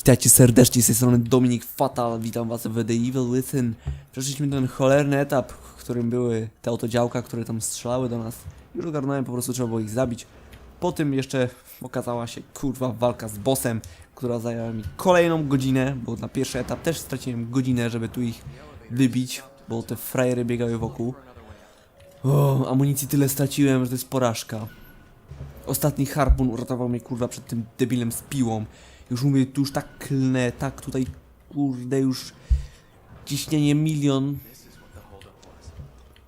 Witajcie serdecznie z tej strony Dominik Fatal, witam was w The Evil Within. Przeszliśmy ten cholerny etap, w którym były te oto działka, które tam strzelały do nas. Już ogarnąłem, po prostu trzeba było ich zabić. Po tym jeszcze okazała się kurwa walka z bossem, która zajęła mi kolejną godzinę, bo na pierwszy etap też straciłem godzinę, żeby tu ich wybić, bo te frajery biegały wokół. O, amunicji tyle straciłem, że to jest porażka. Ostatni harpun uratował mnie kurwa przed tym debilem z piłą. Już mówię, tu już tak klnę, tak tutaj kurde już ciśnienie milion.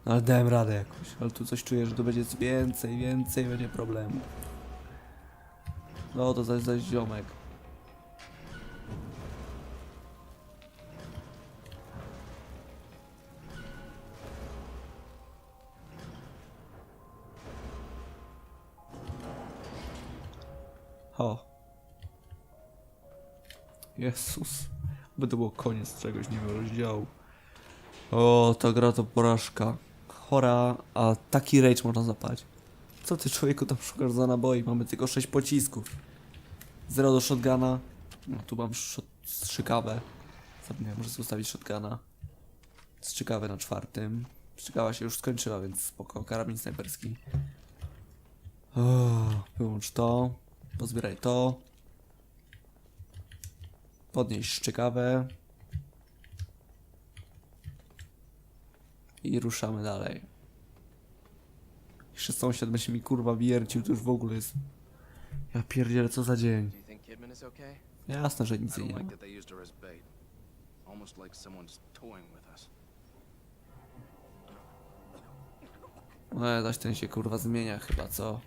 Ale dałem radę jakoś, ale tu coś czuję, że to będzie więcej, więcej będzie problemów. No to zaś zaś ziomek. O. Jezus. By to było koniec czegoś, nie wiem, rozdziału. O, ta gra to porażka. Chora, a taki rage można zapać. Co ty człowieku tam szukasz za naboi? Mamy tylko 6 pocisków. Zero do shotguna. No tu mam strzykawę. Zapomniałem, może zostawić shotguna. Strzykawę na czwartym. Strzykawa się już skończyła, więc spoko. Karabin snajperski. O, wyłącz to. Pozbieraj to. Podnieść szczykawę. I ruszamy dalej. Jeszcze sąsiad będzie mi kurwa wiercił, to już w ogóle jest... Ja pierdzielę, co za dzień. Jasne, że nic nie ma. Almost like someone's toying with us. No, zaś ten się kurwa zmienia chyba, co?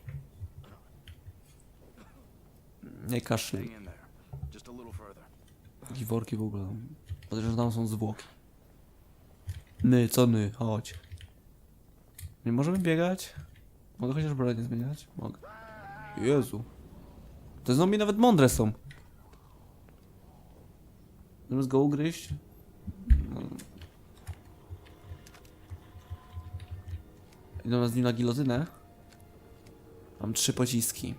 Nie kaszlej. Hang in there. Just a little further. I worki w ogóle. Podejrzewam, że tam są zwłoki. My, co my? Chodź. Nie możemy biegać? Mogę chociaż broń zmieniać? Mogę. Jezu. Te zombie nawet mądre są. Zamiast go ugryźć? No. Idą z nim na gilotynę. Mam trzy pociski.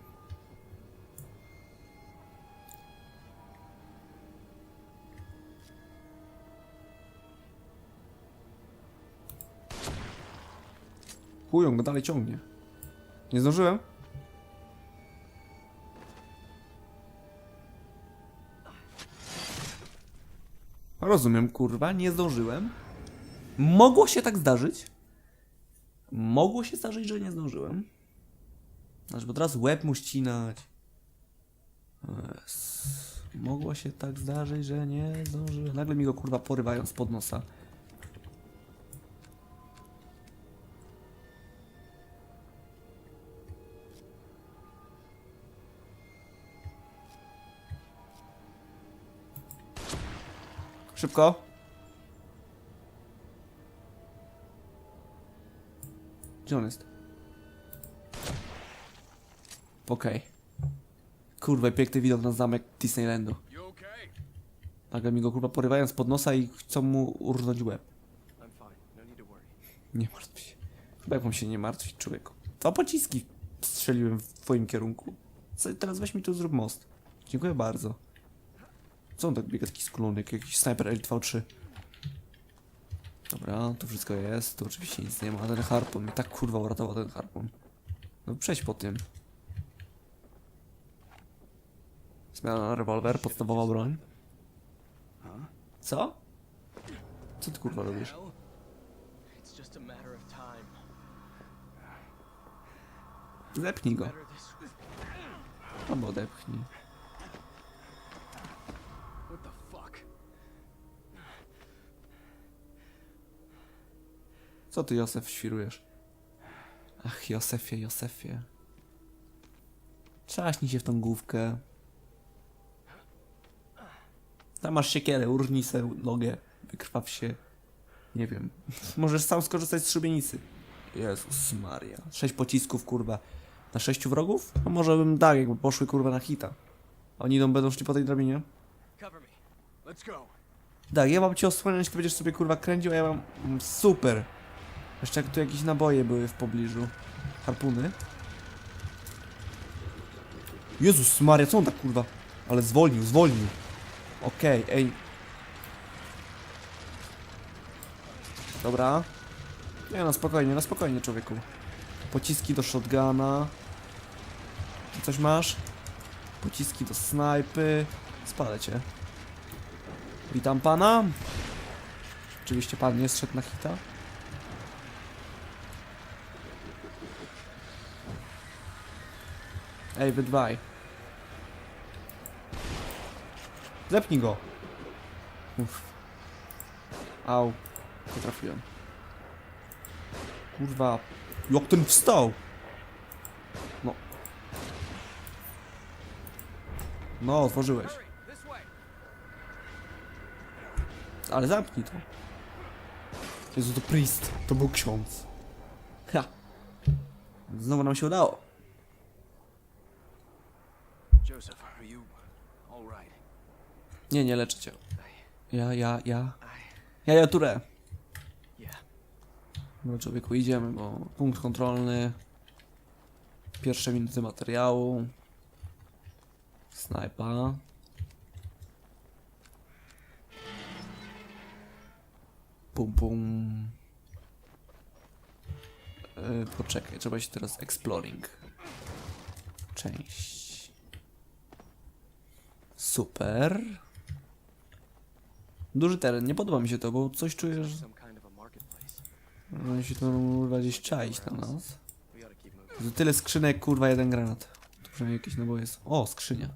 Chuj, on go dalej ciągnie. Nie zdążyłem? Rozumiem, kurwa, nie zdążyłem. Mogło się tak zdarzyć. Mogło się zdarzyć, że nie zdążyłem. Znaczy, bo teraz łeb mu ścinać. Mogło się tak zdarzyć, że nie zdążyłem. Nagle mi go kurwa porywają spod nosa. Szybko. Gdzie on jest? Okej. Kurwa, piękny widok na zamek Disneylandu. Okay? Nagle mi go kurwa porywają spod nosa i chcą mu urżnąć łeb. Nie martw się. Chyba jak mam się nie martwić, człowieku. Dwa pociski strzeliłem w twoim kierunku. Co, teraz weź mi tu zrób most. Dziękuję bardzo. Co on tak biega taki skulony, jak jakiś snajper L2-3. Dobra, tu wszystko jest, tu oczywiście nic nie ma. Ten harpun mi tak kurwa uratował ten harpun. No przejdź po tym. Zmiana na rewolwer, podstawowa broń. Co? Co ty kurwa robisz? Zepnij go. Albo odepchnij. Co ty, Józef, świrujesz? Ach, Józefie, Józefie. Trzaśnij się w tą główkę. Tam masz siekierę, urżnij se nogę, wykrwaw się. Nie wiem. Możesz sam skorzystać z szubienicy. Jezus Maria. Sześć pocisków, kurwa. Na sześciu wrogów? No może bym dał, jakby poszły, kurwa, na hita. Oni idą, będą szli po tej drabinie? Tak, ja mam cię osłaniać, ty będziesz sobie kurwa kręcił, a ja mam... mm, Super! Jeszcze jak tu jakieś naboje były w pobliżu. Harpuny. Jezus Maria, co on tak kurwa? Ale zwolnił, zwolnił. Okej, ej. Dobra. Nie no, spokojnie, no spokojnie, człowieku. Pociski do shotguna. Ty coś masz? Pociski do snajpy. Spalę cię. Witam pana. Oczywiście pan nie zszedł na hita. Ej, wy dwaj. Zepnij go. Uff. Au. Nie trafiłem. Kurwa. Jak ten wstał? No. No, otworzyłeś. Ale zamknij to. Jezu, to priest. To był ksiądz. Ha. Znowu nam się udało. Joseph, are you all right? Nie, nie leczę cię. Ja, ja, ja. Ja, ja, turę. yeah. No człowieku, idziemy, bo punkt kontrolny. Pierwsze minuty materiału. Snajpa. Pum pum. Yy, poczekaj, trzeba się teraz exploring. Część. Super. Duży teren, nie podoba mi się to, bo coś czuję, że no się to kurwa gdzieś czaić na nas. To tyle skrzynek, kurwa, jeden granat. Tu przynajmniej jakieś naboje jest. O, skrzynia.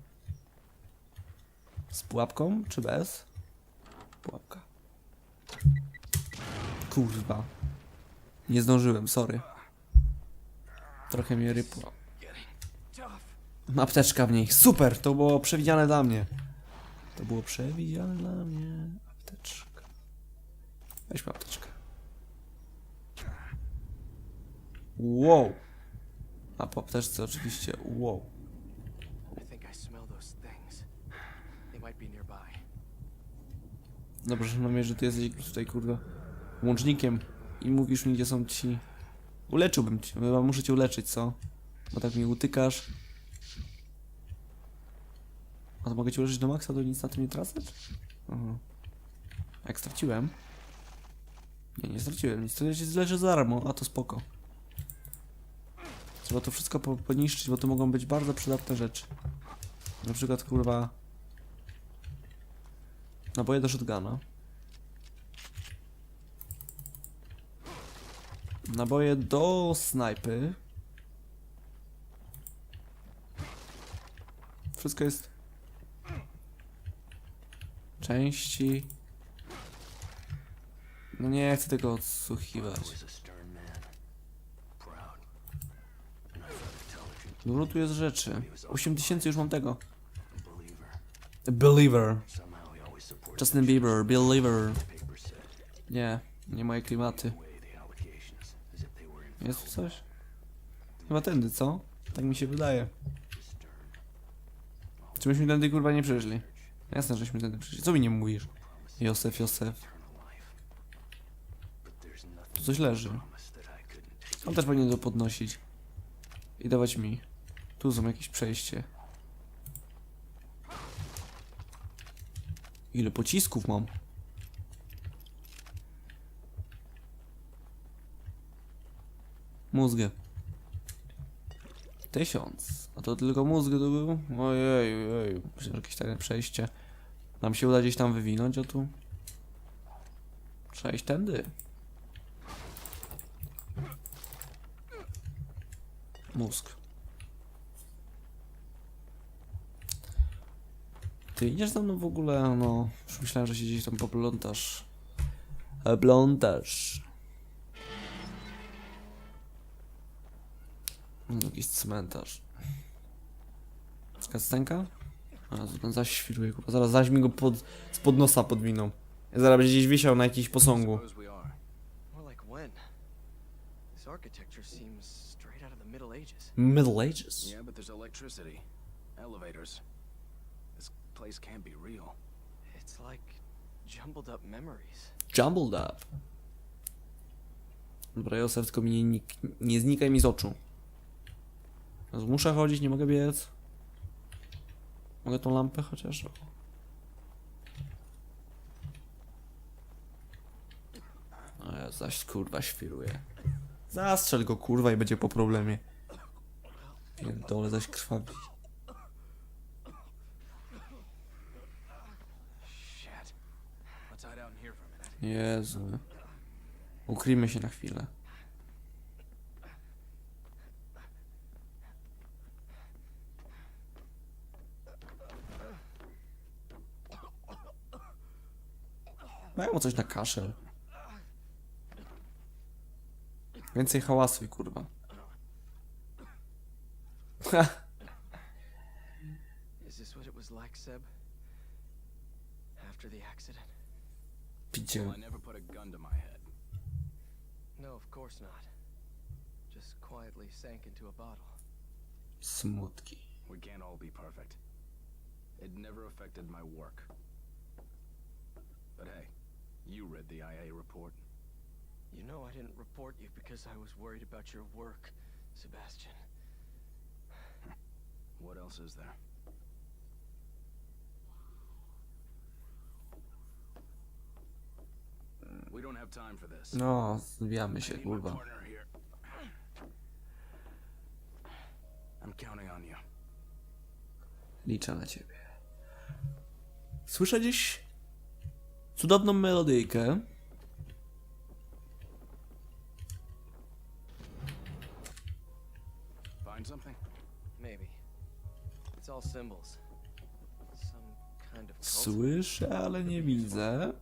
Z pułapką, czy bez? Pułapka. Kurwa. Nie zdążyłem, sorry. Trochę mnie rypło. Apteczka w niej. Super, to było przewidziane dla mnie. To było przewidziane dla mnie. Apteczka. Weźmy apteczkę. Wow. A po apteczce oczywiście wow. Dobrze, że mam że ty jesteś tutaj kurwa łącznikiem i mówisz mi gdzie są ci... Uleczyłbym cię, chyba muszę cię uleczyć, co? Bo tak mi utykasz. A to mogę cię uleczyć do maksa, to nic na tym nie tracę? Aha. Jak straciłem? Nie, nie straciłem nic, to zleczę za darmo, a to spoko. Trzeba to wszystko po poniszczyć, bo to mogą być bardzo przydatne rzeczy. Na przykład kurwa... Naboje do shotguna. Naboje do snajpy. Wszystko jest. Części. No nie chcę tego odsłuchiwać. Dużo tu jest rzeczy. 8000 już mam tego. Believer. Justin Bieber, Believer. Nie, nie moje klimaty. Jest tu coś? Chyba tędy, co? Tak mi się wydaje. Czy myśmy tędy kurwa nie przeszli? Jasne, żeśmy tędy przeszli. Co mi nie mówisz? Józef, Józef. Tu coś leży. On też powinien to podnosić. I dawać mi. Tu są jakieś przejście. Ile pocisków mam? Mózgę. Tysiąc. A to tylko mózg to był? Ojej, ojej. Myślę, że jakieś takie przejście. Nam się uda gdzieś tam wywinąć, a tu... Trzeba iść tędy. Mózg. Ty idziesz za mną w ogóle, no... Już myślałem, że się gdzieś tam poplątasz. Plątasz. No, Jakiś cmentarz. Kastenka? A, zaś świruje, kurwa. Zaraz zaś mi go pod, spod nosa podwiną. Zaraz będzie gdzieś wisiał na jakimś posągu. Middle Ages. Yeah, but there's electricity. Elevators. This place can't be real. It's like jumbled up memories. Jumbled up. Dobra, Józef, tylko mi nie, nik- nie znikaj mi z oczu. Muszę chodzić, nie mogę biec. Mogę tą lampę chociaż? No ja zaś kurwa świruję. Zastrzel go kurwa i będzie po problemie. Pierdolę zaś krwawi. Jezu. Ukryjmy się na chwilę. Mu coś na kaszel. Więcej hałasu i kurwa. Is this what it was like, Seb? After the accident? Picie. Well, I never put a gun to my head. No, of course not. Just quietly sank into a bottle. Smutki. We can't all be perfect. It never affected my work. But hey, you read the IA report. You know I didn't report you because I was worried about your work, Sebastian. What else is there? We don't have time for this. No, zbijamy I się, need my kurwa. partner here. I'm counting on you. Liczę na ciebie. Słyszę gdzieś cudowną melodyjkę. Find something? Maybe. It's all symbols. Some kind of cult. Słyszę, ale nie widzę.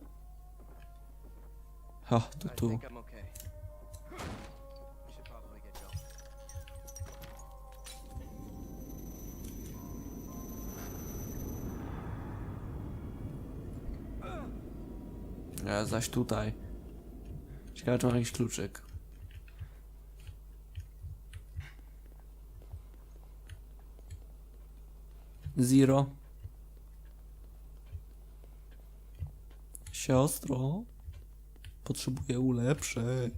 O, to I tu. think I'm okay. Ja zaś tutaj. Ciekawe, czy mam jakiś kluczyk. Zero. Siostro. Potrzebuję ulepszeń.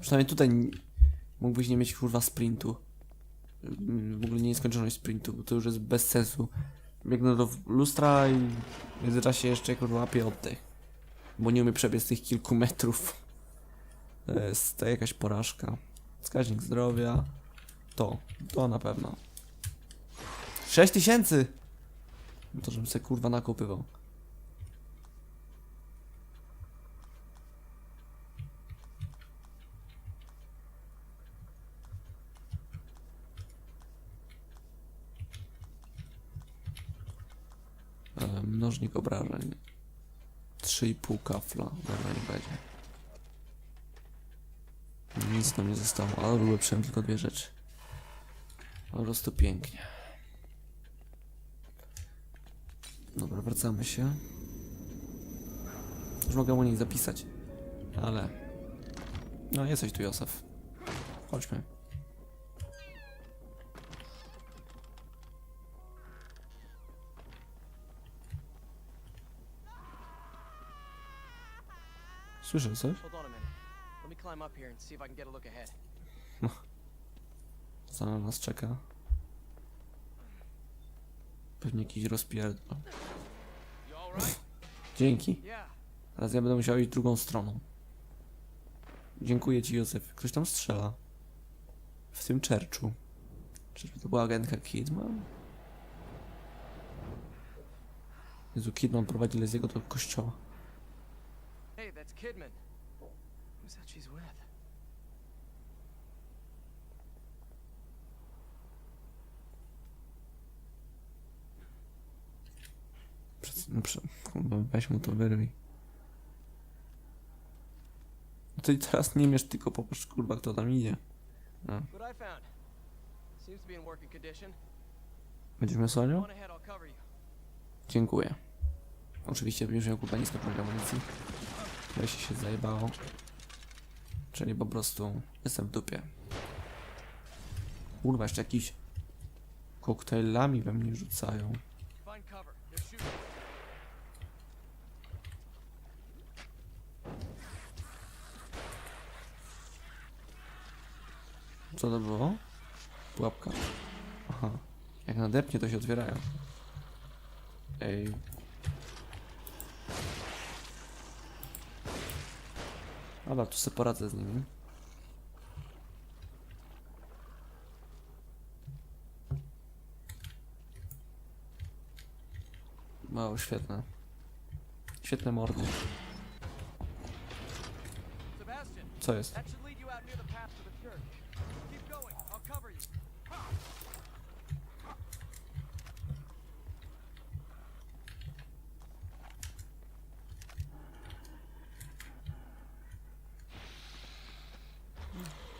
Przynajmniej tutaj mógłbyś nie mieć kurwa sprintu. W ogóle nie nieskończoność sprintu, bo to już jest bez sensu. Biegnę do lustra i w międzyczasie jeszcze kurwa łapię oddech. Bo nie umiem przebiec tych kilku metrów. To jest to jakaś porażka. Wskaźnik zdrowia. To, to na pewno. 6 tysięcy! No To żebym sobie kurwa nakupywał. Mnożnik obrażeń. 3,5 kafla. Dobra, nie będzie. Nic tam nie zostało, ale ulepszyłem tylko dwie rzeczy. Po prostu pięknie. Dobra, wracamy się. Już mogę u niej zapisać. Ale... No, jesteś tu, Józef. Chodźmy. A look ahead. Co na nas czeka? Pewnie jakiś rozpierdol. Dzięki. Teraz ja będę musiał iść drugą stroną. Dziękuję ci, Józef. Ktoś tam strzela. W tym czerczu. Czyżby to była agentka Kidman? Jezu, Kidman prowadzi Leziego do kościoła. That's Kidman. Who's that she's with? No, prze, weź mu to wyrwij. No to i teraz nie mierz, tylko popatrz, kurwa, kto tam idzie. No. Cover you. Dziękuję. Oczywiście będziesz miał kurwa nisko amunicji. Jeśli się zajebało. Czyli po prostu jestem w dupie. Kurwa, jeszcze jakiś koktajlami we mnie rzucają. Co to było? Pułapka. Aha. Jak nadepnie, to się otwierają. Ej. Dobra, tu sobie poradzę z nimi. Wow, świetne. Świetne mordy. Co jest?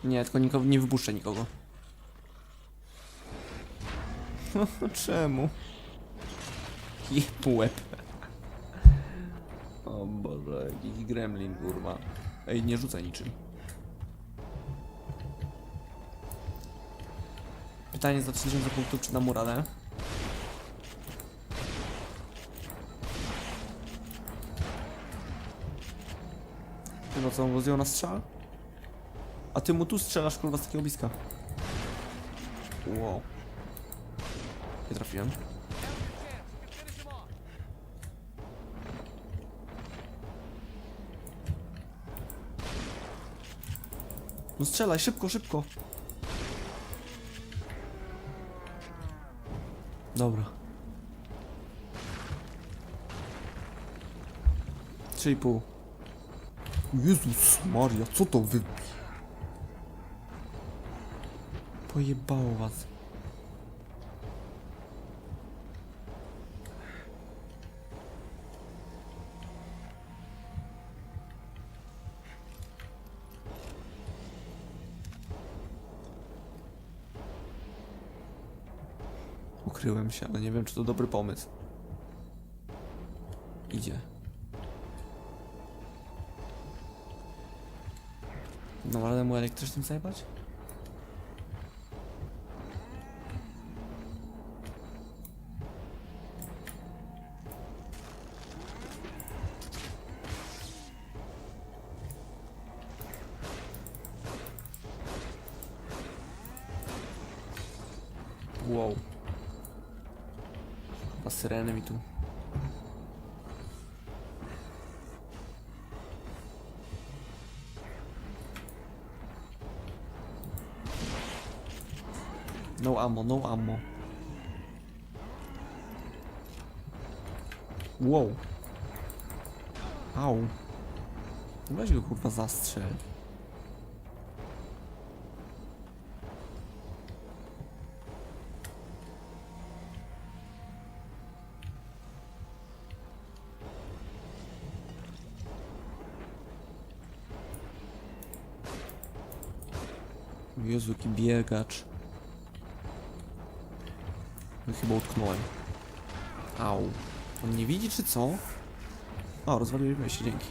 Nie, tylko nikogo, nie wypuszczę nikogo. Czemu? Jeb łeb. O Boże, jakiś gremlin, kurwa. Ej, nie rzucaj niczym. Pytanie za 3000 punktów, czy dam radę? Chyba co, on na strzał? A ty mu tu strzelasz, kurwa, z takiego bliska. Wow. Nie trafiłem. No strzelaj, szybko, szybko. Dobra. Trzy i pół. Jezus Maria, co to wy... Pojebało was. Ukryłem się, ale nie wiem, czy to dobry pomysł. Idzie. No ale mu elektrycznym zajebać? No ammo, no ammo. Wow. Au. Weź go kurwa zastrzel. Jezu, jaki biegacz. No, chyba utknąłem. Au. On nie widzi, czy co? O, rozwaliłem się, dzięki.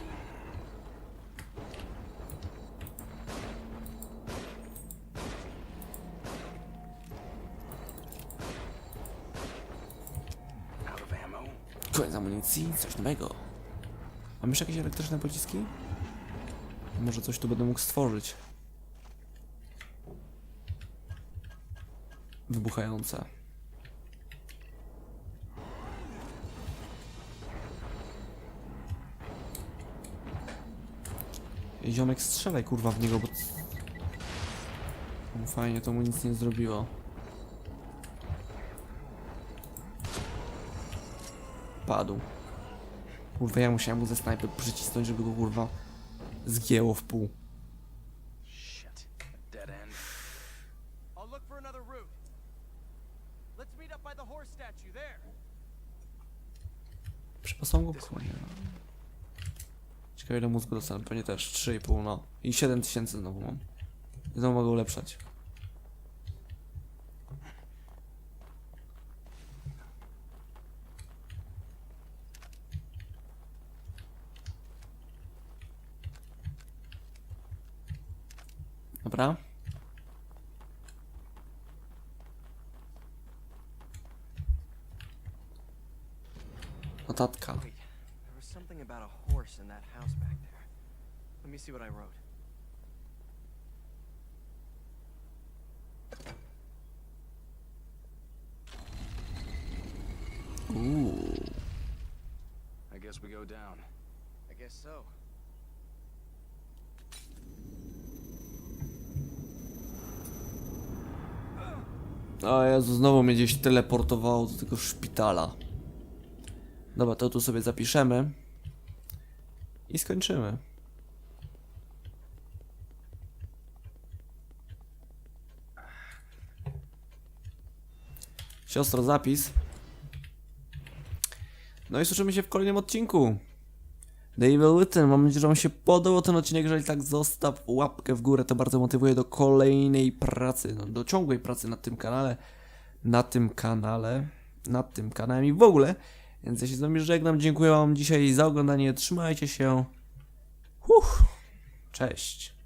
Koniec amunicji, coś nowego. Mam jeszcze jakieś elektryczne pociski? Może coś tu będę mógł stworzyć. Wybuchające. Ziomek strzelaj kurwa w niego, bo... No Fajnie, to mu nic nie zrobiło. Padł. Kurwa, ja musiałem mu ze snajpy przycisnąć, żeby go kurwa zgięło w pół. Przypasał go konie. Ciekawe ile mózgu dostanę, pewnie też 3,5 no. I 7000 znowu mam. Znowu mogę ulepszać. Dobra. Notatka worse than that house back there. Let me see what I wrote. Ooh. I guess we go down. I guess so. O Jezu, znowu mnie gdzieś teleportowało do tego szpitala. Dobra, to tu sobie zapiszemy. I skończymy. Siostro, zapis. No i słyszymy się w kolejnym odcinku. The Evil. Mam nadzieję, że Wam się podobał ten odcinek. Jeżeli tak, zostaw łapkę w górę. To bardzo motywuje do kolejnej pracy, no, do ciągłej pracy na tym kanale. Na tym kanale. Nad tym kanałem i w ogóle. Więc ja się z Wami żegnam. Dziękuję Wam dzisiaj za oglądanie. Trzymajcie się. Huh. Cześć.